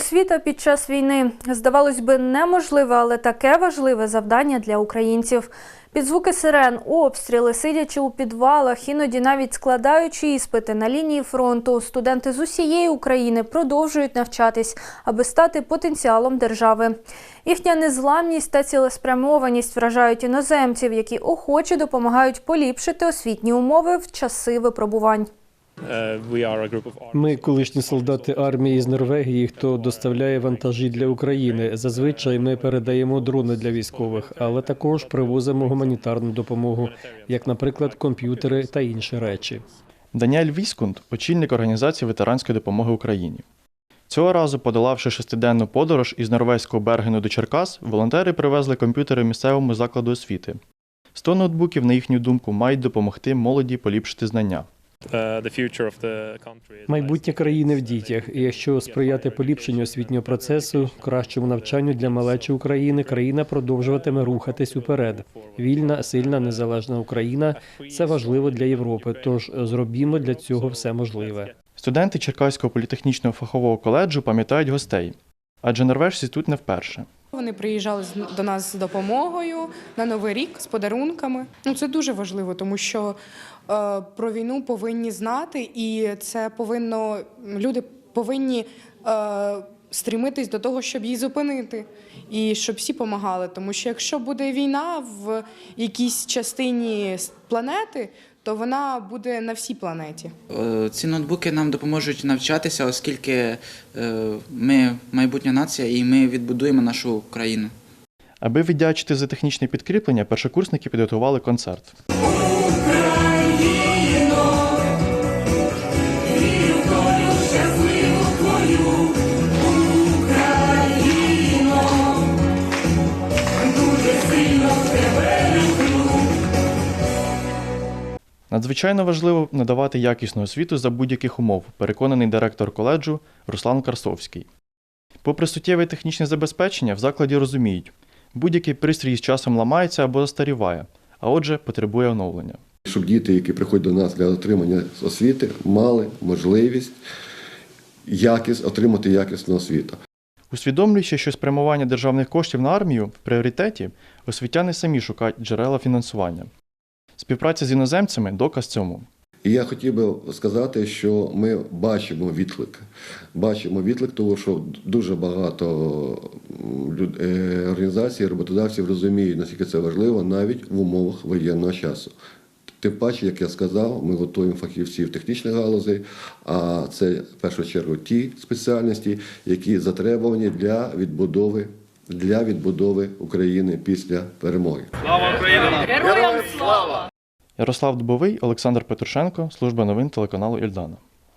Освіта під час війни здавалось би неможливе, але таке важливе завдання для українців. Під звуки сирен, обстріли, сидячи у підвалах, іноді навіть складаючи іспити на лінії фронту, студенти з усієї України продовжують навчатись, аби стати потенціалом держави. Їхня незламність та цілеспрямованість вражають іноземців, які охоче допомагають поліпшити освітні умови в часи випробувань. Uh, Ми колишні солдати армії з Норвегії, хто доставляє вантажі для України. Зазвичай ми передаємо дрони для військових, але також привозимо гуманітарну допомогу, як, наприклад, комп'ютери та інші речі. Даніель Віскунд очільник організації ветеранської допомоги Україні. Цього разу, подолавши шестиденну подорож із норвезького Бергену до Черкас, волонтери привезли комп'ютери місцевому закладу освіти. 100 ноутбуків, на їхню думку, мають допомогти молоді поліпшити знання. The future of the country is Майбутнє країни в дітях. І якщо сприяти поліпшенню освітнього процесу, кращому навчанню для малечі України, країна продовжуватиме рухатись уперед. Вільна, сильна, незалежна Україна це важливо для Європи. Тож зробімо для цього все можливе. Студенти Черкаського політехнічного фахового коледжу пам'ятають гостей, адже норвежці тут не вперше. Вони приїжджали до нас з допомогою на новий рік з подарунками. Ну це дуже важливо, тому що е, про війну повинні знати, і це повинно люди повинні е, стрімитись до того, щоб її зупинити, і щоб всі допомагали. Тому що якщо буде війна в якійсь частині планети, то вона буде на всій планеті. Е, Ці ноутбуки нам допоможуть навчатися, оскільки е, ми майбутня нація і ми відбудуємо нашу країну. Аби віддячити за технічне підкріплення, першокурсники підготували концерт. Надзвичайно важливо надавати якісну освіту за будь-яких умов, переконаний директор коледжу Руслан Карсовський. Попри суттєве технічне забезпечення, в закладі розуміють, будь-який пристрій з часом ламається або застаріває, а отже, потребує оновлення. щоб діти, які приходять до нас для отримання освіти, мали можливість якіс, отримати якісну освіту. Усвідомлюючи, що спрямування державних коштів на армію в пріоритеті, освітяни самі шукають джерела фінансування. Співпраця з іноземцями доказ цьому. І я хотів би сказати, що ми бачимо відклик. Бачимо відклик, тому що дуже багато е, організацій, роботодавців розуміють, наскільки це важливо навіть в умовах воєнного часу. Тим паче, як я сказав, ми готуємо фахівців технічних галузей, а це в першу чергу ті спеціальності, які затребувані для відбудови, для відбудови України після перемоги. Ярослав Дубовий, Олександр Петрушенко, служба новин телеканалу Ільдана.